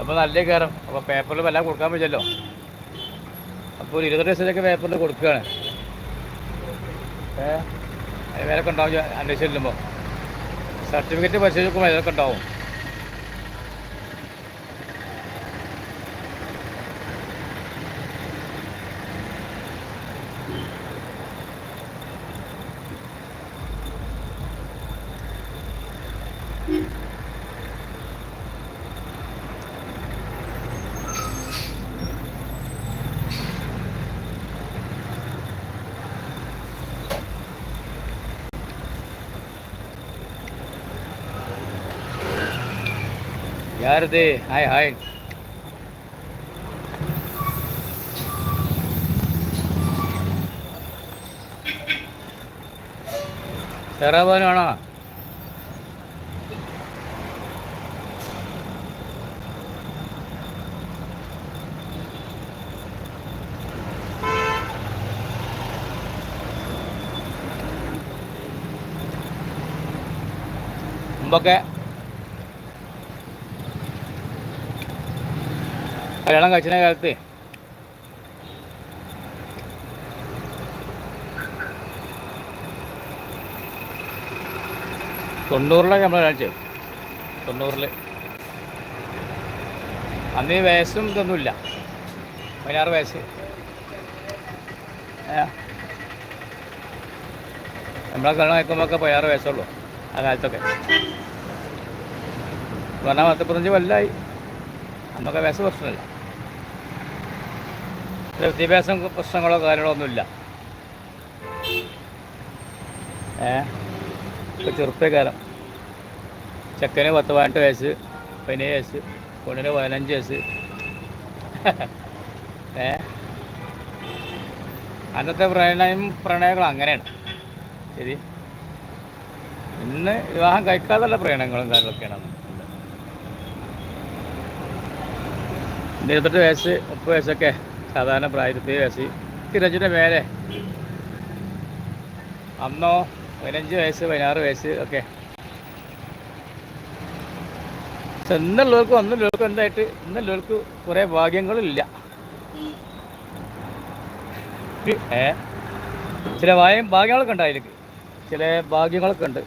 അപ്പോൾ നല്ല കയറും. അപ്പോൾ പേപ്പറിൽ വല്ല കൊടുക്കാൻ പറ്റുമല്ലോ അപ്പോൾ ഒരു ഇരുപത് ദിവസത്തേക്ക് പേപ്പറിൽ കൊടുക്കുകയാണ്. ഏ? അതിന് വിലയൊക്കെ ഉണ്ടാവും ചെ- അന്വേഷിച്ച് ചെല്ലുമ്പോൾ സർട്ടിഫിക്കറ്റ് പരിശോധിക്കുമ്പോൾ ഇതൊക്കെ ഉണ്ടാവും. யாருது? ஹாய் ஹாய் സെറാബാനാണോ മുമ്പൊക്കെ കല്യാണം കഴിച്ചിന കാലത്ത്. തൊണ്ണൂറിലൊക്കെ നമ്മൾ കാണിച്ചത് തൊണ്ണൂറിൽ അന്ന് ഈ വയസ്സും ഇതൊന്നുമില്ല. പതിനാറ് വയസ്സ്. നമ്മളെ കല്യാണം കഴിക്കുമ്പോഴൊക്കെ പതിനാറ് വയസ്സുള്ളൂ ആ കാലത്തൊക്കെ. പറഞ്ഞാൽ പത്ത് കൊല്ലായി. നമുക്ക് വയസ്സ് പ്രശ്നമില്ല വിദ്യാഭ്യാസം പ്രശ്നങ്ങളോ കാര്യങ്ങളോ ഒന്നുമില്ല. ഏ? ഇപ്പോൾ ചെറുപ്പക്കാലം. ചെക്കന് പത്ത് പതിനെട്ട് വയസ്സ് പതിനേഴ് വയസ്സ് പെണ്ണിന് പതിനഞ്ച് വയസ്സ്. ഏ? അന്നത്തെ പ്രണയം പ്രണയങ്ങൾ അങ്ങനെയാണ്. ശരി? ഇന്ന് വിവാഹം കഴിക്കാതുള്ള പ്രണയങ്ങളും കാര്യങ്ങളൊക്കെയാണ് ഇരുപത്തെട്ട് വയസ്സ് മുപ്പത് വയസ്സൊക്കെ സാധാരണ പ്രായത്തിൽ ഇരുപത്തേഴ് തിരഞ്ഞിന്റെ മേലെ. അന്നോ പതിനഞ്ച് വയസ്സ് പതിനാറ് വയസ്സ് ഒക്കെ. ഇന്നുള്ളവർക്കും അന്നുള്ളവർക്കും എന്തായിട്ട് ഇന്നുള്ളവർക്ക് കുറേ ഭാഗ്യങ്ങളില്ല. ഏ ചില വായും ഭാഗ്യങ്ങളൊക്കെ ഉണ്ട് അതിലേക്ക്. ചില ഭാഗ്യങ്ങളൊക്കെ ഉണ്ട്.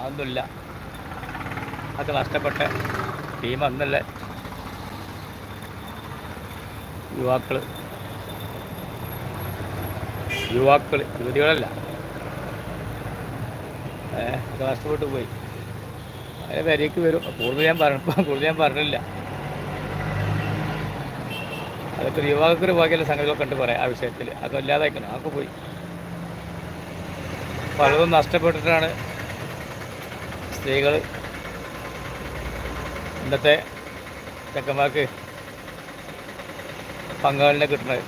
അതൊന്നുമില്ല. അത് നഷ്ടപ്പെട്ട ടീം അന്നല്ലേ. യുവാക്കൾ യുവാക്കൾ യുവതികളല്ല. കാസർഗോട്ട് പോയി. അതിന് വരേക്ക് വരും. കൂടുതൽ ഞാൻ പറഞ്ഞു കൂടുതൽ ഞാൻ പറഞ്ഞില്ല അതൊക്കെ ഒരു യുവാക്കൾക്ക് ബാക്കിയുള്ള സംഗതികളൊക്കെ ഉണ്ട് പറയാം ആ വിഷയത്തിൽ അതൊക്കെ ഇല്ലാതാക്കണം അതൊക്കെ പോയി. പലതും നഷ്ടപ്പെട്ടിട്ടാണ് സ്ത്രീകൾ ഇന്നത്തെ ചെക്കന്മാർക്ക് പങ്കാളിനെ കിട്ടണത്.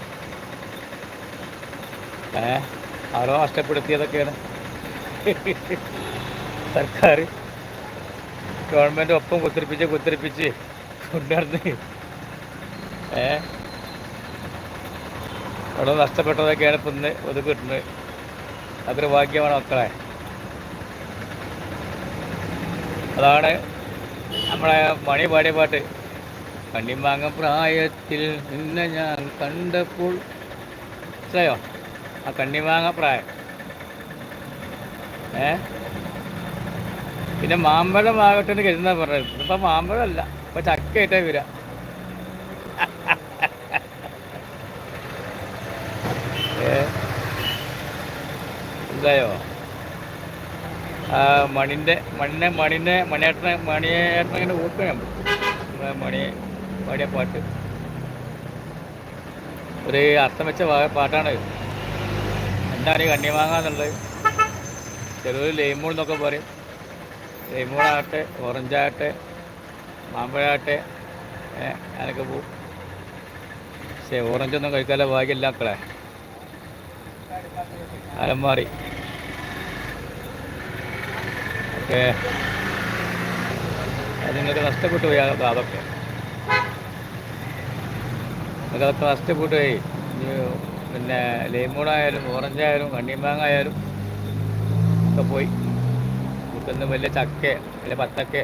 ഏ? ആരോ നഷ്ടപ്പെടുത്തിയതൊക്കെയാണ്. സർക്കാർ ഗവൺമെന്റ് ഒപ്പം കുത്തിരിപ്പിച്ച് കുത്തിരിപ്പിച്ച് കൊണ്ടുവന്ന് ഏ? അവിടെ നഷ്ടപ്പെട്ടതൊക്കെയാണ് ഇപ്പം ഇന്ന് ഒതുക്കി കിട്ടുന്നത്. അതൊരു ഭാഗ്യമാണ് മക്കളെ. അതാണ് നമ്മളെ മണി പാടിയ പാട്ട്. കണ്ണിമാങ്ങ പ്രായത്തിൽ നിന്നെ ഞാൻ കണ്ടപ്പോൾ മനസ്സിലായോ? ആ കണ്ണിമാങ്ങ പ്രായം ഏ? പിന്നെ മാമ്പഴം ആകട്ടെ എന്ന് കരുതുന്ന പറഞ്ഞത്. ഇപ്പം മാമ്പഴമല്ല. ഇപ്പം ചക്കയായിട്ടേ വരിക. എന്തായോ? മണിന്റെ മണ്ണിനെ മണിനെ മണിയേട്ടനെ മണിയേട്ടനെ ഇങ്ങനെ ഓർക്കണം മണിയെ മണി പാടിയ പാട്ട്. ഒരു അർത്ഥം വെച്ച പാട്ടാണ്. എന്താണ് ഈ കണ്ണിമാങ്ങ എന്നുള്ളത്? ചിലർ ലൈമൂൾ എന്നൊക്കെ പറയും. ലൈമൂളാകട്ടെ ഓറഞ്ചാകട്ടെ മാമ്പഴാകട്ടെ അങ്ങനെയൊക്കെ പോവും. പക്ഷേ ഓറഞ്ചൊന്നും കഴിക്കാതെ ഭാഗ്യമില്ല മക്കളെ. കാലം മാറി. ഓക്കെ. അതിനൊരു നഷ്ടപ്പെട്ടു പോയി അതൊക്കെ. അതൊക്കെ നഷ്ടപ്പെട്ടു പോയി പിന്നെ ലെയ്മൂണായാലും ഓറഞ്ചായാലും കണ്ണിമാങ്ങ ആയാലും ഒക്കെ പോയി. ഇതൊന്നും വലിയ ചക്ക വലിയ പത്തക്ക